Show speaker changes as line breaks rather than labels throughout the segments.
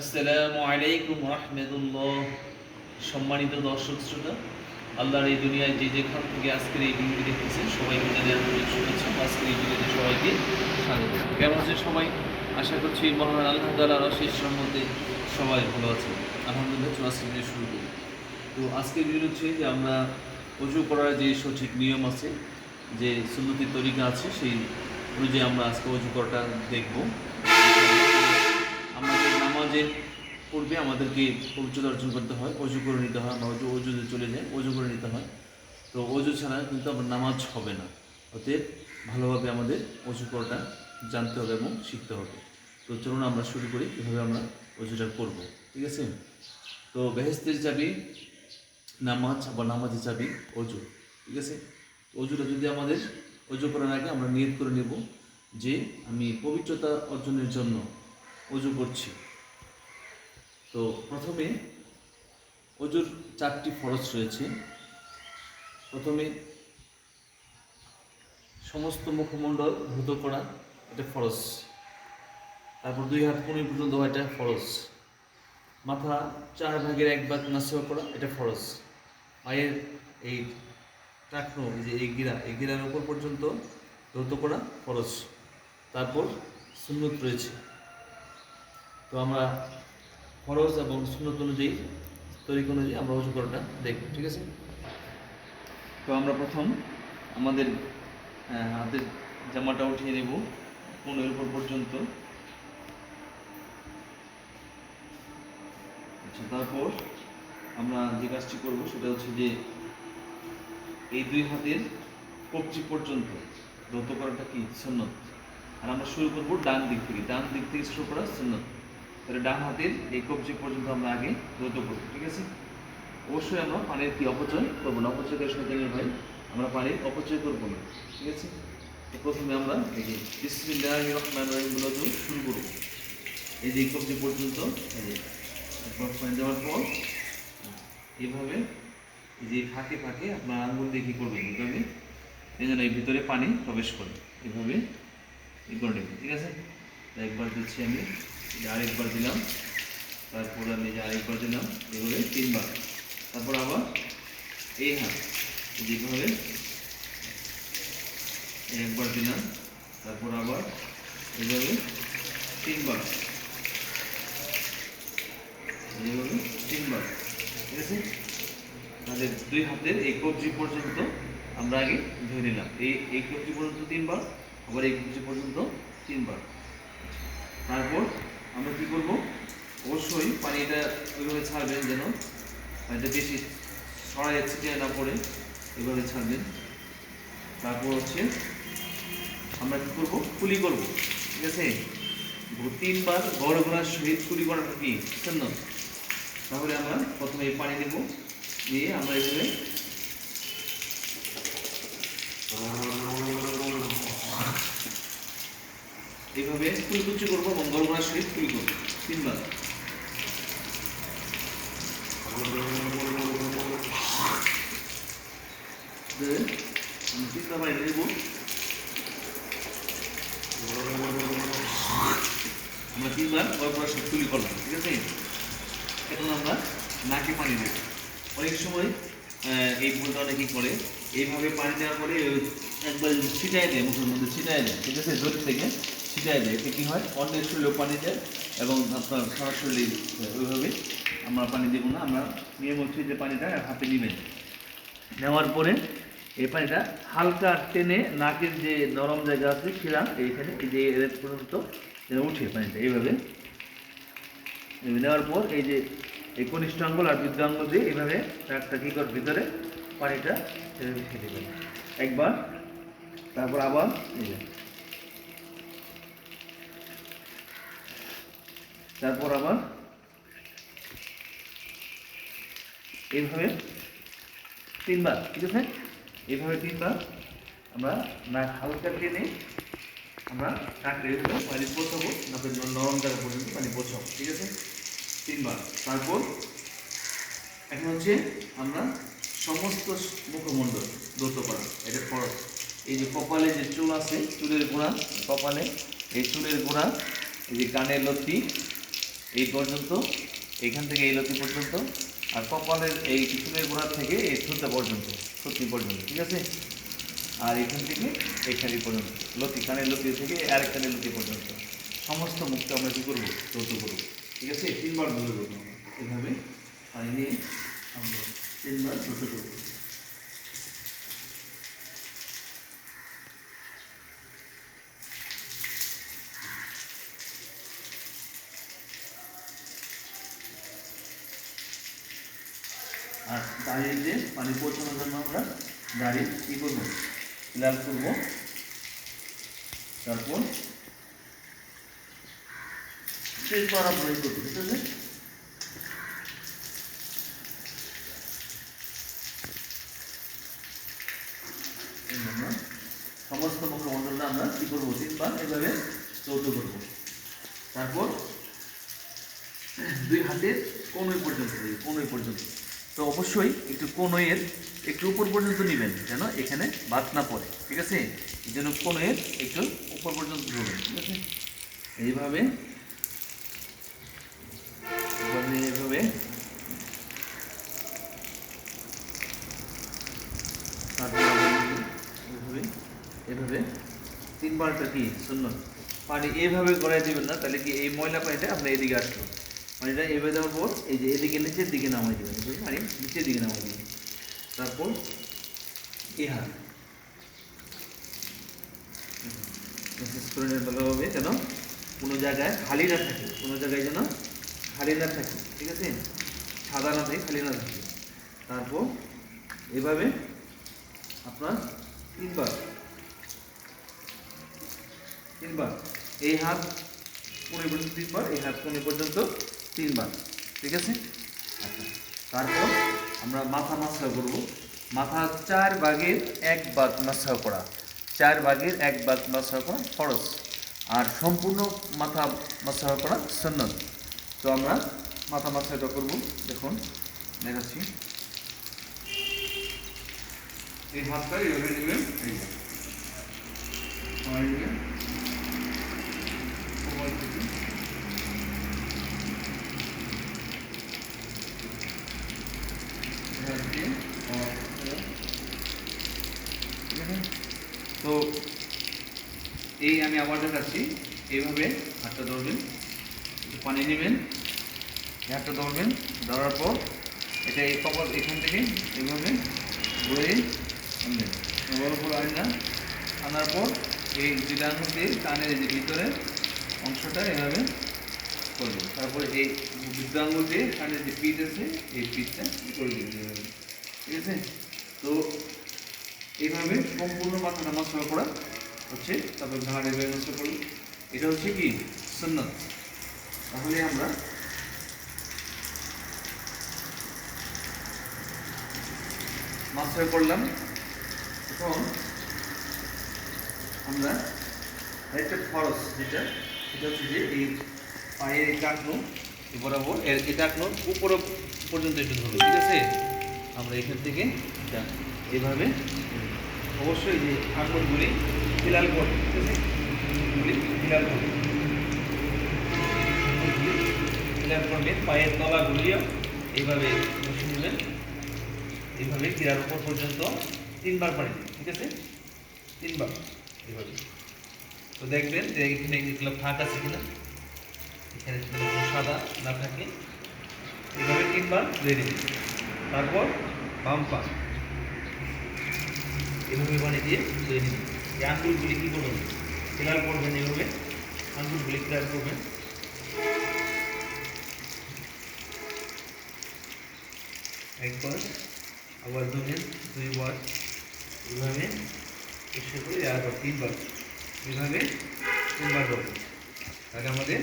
আসসালামু আলাইকুম রহমতুল্লাহ। সম্মানিত দর্শক শ্রোতা, আল্লাহর এই দুনিয়ায় যে যেখান থেকে আজকের এই ভিডিওটি দেখতেছেন, সবাইকে জানাই আন্তরিক শুভেচ্ছা। আজকের এই ভিডিওতে সবাইকে স্বাগত। কেমন আছে সবাই? আশা করছি মহান আল্লাহ তালার অশেষ সম্মতে সবাই ভালো আছে আলহামদুলিল্লাহ, চলে আজকে ভিডিও শুরু করি। তো আজকের ভিডিও হচ্ছে যে আমরা অজু করার যে সঠিক নিয়ম আছে, যে সুন্নতির তরিকা আছে, সেই অনুযায়ী আমরা আজকে অজু করাটা দেখব। নামাজের পূর্বে আমাদেরকে পবিত্রতা অর্জন করতে হয়, অজু করে নিতে হয় আমরা অজু অজুতে চলে যাই অজু করে নিতে হয়। তো অজু ছাড়া কিন্তু আমার নামাজ হবে না। অতএব ভালোভাবে আমাদের অজু করাটা জানতে হবে এবং শিখতে হবে। তো চলুন আমরা শুরু করি কীভাবে আমরা অজুটা করব। ঠিক আছে? তো বেহেস্তের চাবি, নামাজ বা নামাজের চাবি, অজু। ঠিক আছে? অজুটা যদি আমাদের অজু করার আগে আমরা নিয়ত করে নেব যে আমি পবিত্রতা অর্জনের জন্য অজু করছি। তো প্রথমে অজুর চারটি ফরজ রয়েছে। প্রথমে সমস্ত মুখমণ্ডল ধুত করা, এটা ফরজ। তারপর দুই হাত কোনি পর্যন্ত এটা ফরজ। মাথা চার ভাগের এক ভাগ নাসা করা, এটা ফরজ। পায়ের এই টাকনো যে এই গিরা, এই গিরার উপর পর্যন্ত ধৌত করা ফরজ। তারপর সুন্নত রয়েছে। তো আমরা ফরজ এবং সুন্নত অনুযায়ী, তরিক অনুযায়ী আমরা অজু করাটা দেখব, ঠিক আছে? তো আমরা প্রথম আমাদের হাতের জামাটা উঠিয়ে নেব কোনের উপর পর্যন্ত। আচ্ছা তারপর আমরা যে কাজটি করব সেটা হচ্ছে যে এই দুই হাতের কবজি পর্যন্ত ধৌত করাটা কি? সুন্নত। আর আমরা শুরু করব ডান দিক থেকে। ডান দিক থেকে শুরু করা সুন্নত। তাহলে ডান হাতের এই কবজি পর্যন্ত আমরা আগে ধৌত করব, ঠিক আছে? অবশ্যই আমরা পানির কি অপচয় করব না? অপচয় করে শয়তানের ভাই, আমরা পানির অপচয় করব না, ঠিক আছে? তো প্রথমে আমরা এই যে রহিম শুরু করব। এই যে কবজি পর্যন্ত পানি দেওয়ার পর, এইভাবে এই যে ফাঁকে ফাঁকে আপনার আঙ্গুল দিয়ে কি করবেন? এইভাবে এই যেন এই ভিতরে পানি প্রবেশ করে এভাবে ই করে ঠিক আছে? একবার দিচ্ছি আমি। যে আরেকবার দিলাম। তারপর আমি আরেকবার দিলাম, এভাবে তিনবার। তারপর আবার এই হাত এই যে এইভাবে এই একবার দিলাম, তারপর আবার এইভাবে তিনবার। এইভাবে তিনবার, ঠিক আছে? তাহলে দুই হাতের এই কবজি পর্যন্ত আমরা আগে ধরে নিলাম। এই এই কবজি পর্যন্ত তিনবার, আবার এই কবজি পর্যন্ত তিনবার। তারপর আমরা কি করব? অবশ্যই পানিটা ওইভাবে ছাড়বেন যেন পানিটা বেশি ছড়ায় ছিটিয়ে না পড়ে, এভাবে ছাড়বেন। তারপর হচ্ছে আমরা কি করব? কুলি করব, ঠিক আছে? তিনবার গড় ঘোড়ার সহিত কুলি করাটা কি? সুন্নত তাহলে আমরা প্রথমে এই পানি দেব, দিয়ে আমরা এভাবে এইভাবে কুলকুচি করব এবং গরমার সহিত কুলি করব। তিনবার। তিনবার পানি দেবো আমরা তিনবার গরমার সহিত কুলি করলাম, ঠিক আছে? এখন আমরা নাকে পানি দেব। অনেক সময় এই ভুলটা অনেকে করে। এইভাবে পানি দেওয়ার পরে একবার ছিটাই দেয়, মুখের মধ্যে ছিটাই দেয়, ঠিক আছে? জোর থেকে। ছিটাই দেয়। এতে কী হয়? অন্যের শরীরেও পানি দেয় এবং আপনার সরাসরি ওইভাবে আমরা পানি দেবো না, আমরা নিয়ম হচ্ছে যে পানিটা হাতে নেবেন। নেওয়ার পরে এই পানিটা হালকা টেনে নাকের যে নরম জায়গা আছে শিরা এইখানে, এই যে এর পর্যন্ত যেন উঠে পানিটা এইভাবে। নেওয়ার পর এই যে এই কনিষ্ঠ আঙ্গুল আর বৃদ্ধ আঙ্গুল দিয়ে এইভাবে একটা কি কর ভিতরে পানিটা ছেড়ে দেবেন। একবার, তারপর আবার তারপর আবার এইভাবে তিনবার, ঠিক আছে? এইভাবে তিনবার আমরা না হালকা টেনে আমরা কাঁকড়ে পানি পৌঁছাবো নাকি নরম জায়গা পর্যন্ত পানি পৌঁছাবো ঠিক আছে? তিনবার। তারপর এখন হচ্ছে আমরা সমস্ত মুখমণ্ডল দ্রুত করা এটা ফরজ এই যে কপালে যে চুল আছে, চুলের গোড়া, কপালে এই চুলের গোড়া, এই যে কানের লতি এই পর্যন্ত এইখান থেকে এই লতি পর্যন্ত আর কপালের এই চুলের গোড়া থেকে এই থুতা পর্যন্ত সত্যি পর্যন্ত ঠিক আছে? আর এখান থেকে এইখানে পর্যন্ত লতি কানের লতি থেকে আরেক কানের লতি পর্যন্ত। সমস্ত মুখটা আমরা কী করব? যৌথ করব ঠিক আছে? তিনবার ধরে করব। এভাবে পানি নিয়ে আমরা তিনবার যৌথ করব। আর দাঁড়িয়ে পানি পৌঁছানোর জন্য আমরা গাড়ি কী করব? লাল করব। তারপর শেষবার আমরা এই ঠিক আছে সমস্ত মুখমণ্ডলটা আমরা কী করব? তিনবার এভাবে চৌথ করব। তারপর দুই হাতের কোনোই পর্যন্ত কোনোই পর্যন্ত? তো অবশ্যই একটু কোনোয়ের একটু উপর পর্যন্ত নেবেন যেন এখানে বাদ না পড়ে, ঠিক আছে? এই জন্য কোনোয়ের একটু উপর পর্যন্ত ধরবেন ঠিক আছে? এইভাবে এভাবে এভাবে এভাবে তিনবারটা কি? শূন্য। পানি এইভাবে গড়াই দিবেন না, তাহলে কি এই ময়লা পানিটা আপনার এদিকে আসলো পানিটা এভাবে দেওয়ার পর এই যে এদিকে নিচের দিকে নামাই দেবেন পানি নিচের দিকে নামাই দেবেন। তারপর ইহা মেসেজ করে ভালোভাবে যেন কোনো জায়গায় খালি না থাকে, কোনো জায়গায় যেন খালি না থাকে, ঠিক আছে? সাদা না থাকে, খালি না থাকে। তারপর এভাবে আপনার তিনবার তিনবার। এই হাত কোণে পর্যন্ত তিনবার, এই হাত কোণে পর্যন্ত তিনবার, ঠিক আছে? আচ্ছা তারপর আমরা মাথা মাসা করব। মাথা চার ভাগের এক ভাগ মাসা করা। চার ভাগের এক ভাগ মাসা করা ফরজ। আর সম্পূর্ণ মাথা মাসা করা সন্ন্যত তো আমরা মাথা মাসাটা করব। দেখুন, দেখাচ্ছি। এই হাতটা এইভাবে নেবেন, এই যে। সবাই নেবেন সবাই থেকে। এভাবে দিয়ে, আবার এভাবে। ঠিক আছে? তো এই আমি আবার দেখাচ্ছি। এইভাবে হাতটা ধরবেন, একটু পানি নেবেন হাতটা ধরবেন, ধরার পর এটা এই কপাল এখান থেকে এইভাবে বয়ে আনবেন বড় বড় আননা আনার পর এই দুটা দিয়ে কানের যে ভিতরের অংশটা এভাবে করবেন। তারপরে এই আঙুল দিয়ে কানের যে পিঠ আছে, এই পিঠটা করে এভাবে। ঠিক আছে? তো এইভাবে সম্পূর্ণ মাথাটা মাসা করা হচ্ছে, তারপর ঘাড়ে এভাবে মাসা করব এটা হচ্ছে কি? সুন্নত। তাহলে আমরা মাস্টার করলাম এখন আমরা আরেকটা খরচ যেটা, সেটা হচ্ছে যে এই পায়ের এই বরাবর, এর এই টাকনোর উপর পর্যন্ত একটু ধরবো ঠিক আছে? আমরা এখান থেকে এটা এইভাবে অবশ্যই যে আঙুলগুলি ঠিক আছে এগুলি ফিলাল করবে ফিলাল করবে এইভাবে বসে নেবেন এইভাবে ক্রীড়ার উপর পর্যন্ত তিনবার পানি ঠিক আছে? তিনবার এইভাবে। তো দেখবেন যে এখানে এগুলো ফাঁক আছে কিনা? এখানে সাদা না থাকে, এইভাবে তিনবার ধুয়ে দিবেন তারপর বাম এভাবে পানি দিয়ে ধুয়ে দিবেন এই আঙ্গুলগুলি কী করবেন? ক্লিয়ার করবেন এইভাবে আঙ্গুলগুলি ক্লিয়ার করবেন। একবার আবার ধরবেন দুইবার। এইভাবে এসে করে আবার তিনবার। এইভাবে তিনবার করবেন তাহলে আমাদের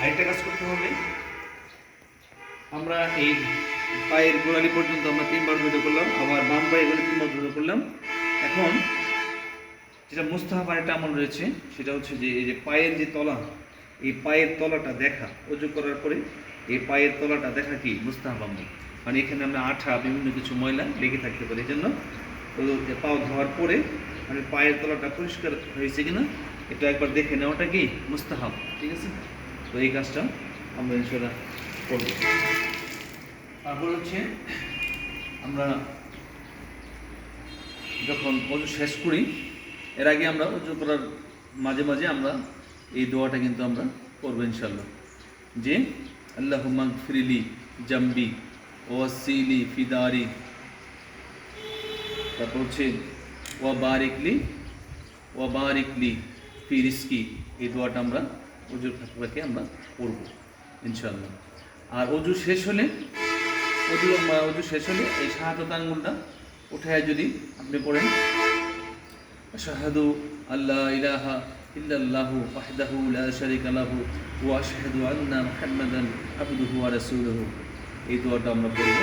আরেকটা কাজ করতে হবে। আমরা এই পায়ের গোড়ালি পর্যন্ত আমরা তিনবার ধরে করলাম, আবার বাম পায়ে গেলে তিনবার ধরে করলাম। এখন যেটা মুস্তাহাব আরেকটা আমল রয়েছে, সেটা হচ্ছে যে এই যে পায়ের যে তলা, এই পায়ের তলাটা দেখা, অজু করার পরে এই পায়ের তলাটা দেখা কি? মুস্তাহাব আমল। মানে এখানে আমরা আঠা, বিভিন্ন কিছু ময়লা লেগে থাকতে পারে। এই জন্য পাও ধোয়ার পরে মানে পায়ের তলাটা পরিষ্কার হয়েছে কিনা, এটা একবার দেখে নেওয়াটা কি? মুস্তাহাব। ঠিক আছে? তো এই কাজটা আমরা ইনশাল্লাহ করব। তারপর হচ্ছে আমরা যখন অজু শেষ করি এর আগে আমরা অজু করার মাঝে মাঝে আমরা এই দোয়াটা কিন্তু আমরা করব ইনশাল্লাহ যে, আল্লাহ ফিরিলি জাম্বি ওয়াসিলি ফিদারি। তারপর হচ্ছে ওয়া বারিকলি ওয়া বারিকলি ফি রিস্কি। এই দোয়াটা আমরা অজুর ফাঁকে আমরা পড়ব ইনশাল্লাহ আর অজু শেষ হলে অজু অজু শেষ হলে এই শাহাদত আঙ্গুলটা উঠায় যদি আপনি পড়েন। আশহাদু আল্লাহ ইলাহা ইল্লাল্লাহু ওয়াহদাহু লা শারীকা লাহু ওয়া আশহাদু আন্না মুহাম্মাদান আবদুহু ওয়া রাসূলুহু। এই দোয়াটা আমরা পড়ব।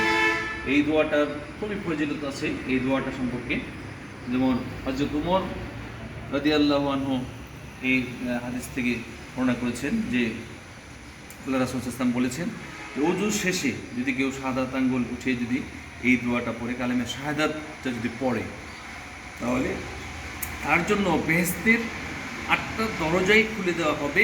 এই দোয়াটার খুবই ফজিলত আছে এই দোয়াটা সম্পর্কে। যেমন হযরত উমর রাদিয়াল্লাহু আনহু এই হাদিস থেকে বর্ণনা করেছেন যে আল্লাহ রাসূল ইসলাম বলেছেন যে অজু শেষে যদি কেউ শাহাদাত আঙ্গুল উঠিয়ে যদি এই দোয়াটা পড়ে, কালেমে শাহাদাতটা যদি পড়ে, তাহলে তার জন্য বেহেস্তের আটটা দরজাই খুলে দেওয়া হবে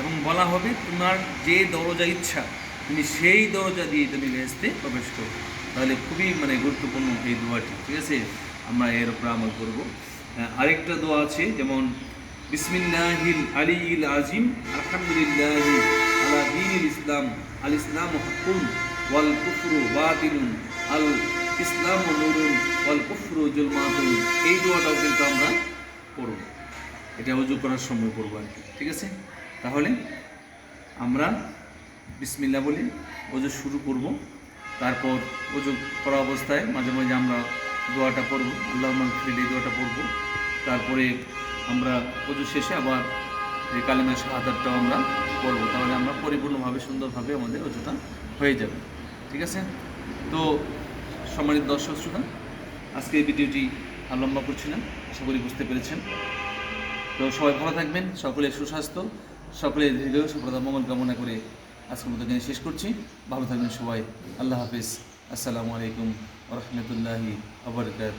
এবং বলা হবে, তোমার যে দরজা ইচ্ছা, তুমি সেই দরজা দিয়ে তুমি বেহেস্তে প্রবেশ করো। তাহলে খুবই মানে গুরুত্বপূর্ণ এই দোয়াটি, ঠিক আছে? আমরা এর উপর আমল করব। আরেকটা দোয়া আছে, যেমন, বিসমিল্লাহিল আলিল আজিম আলহামদুলিল্লাহ আলা ইসলাম, আল ইসলাম হকুন ওয়াল কুফরু বাতিলুন, আল ইসলাম নুরুন ওয়াল কুফরু জুলমাতুন। এই দোয়াটাও কিন্তু আমরা পড়ব এটা উজু করার সময় করব আর কি, ঠিক আছে? তাহলে আমরা বিসমিল্লা বলি অজু শুরু করব। তারপর অজু করা অবস্থায় মাঝে মাঝে আমরা দোয়াটা পড়ব আল্লাহ এই দোয়াটা পড়ব। তারপরে আমরা অজু শেষে আবার এই কালেমা শাহাদাতটাও আমরা পড়ব। তাহলে আমরা পরিপূর্ণভাবে, সুন্দরভাবে আমাদের অজুটা হয়ে যাবে, ঠিক আছে? তো সম্মানিত দর্শক শ্রোতা, আজকে এই ভিডিওটি আর লম্বা করছি না। করি বুঝতে পেরেছেন। তো সবাই ভালো থাকবেন সকলের সুস্বাস্থ্য, সকলের হৃদয় সফলতা মঙ্গল কামনা করে আজকের মতো এখানে শেষ করছি। ভালো থাকবেন সবাই, আল্লাহ হাফিজ। আসসালামু আলাইকুম রহমতুল্লাহি আবরকাত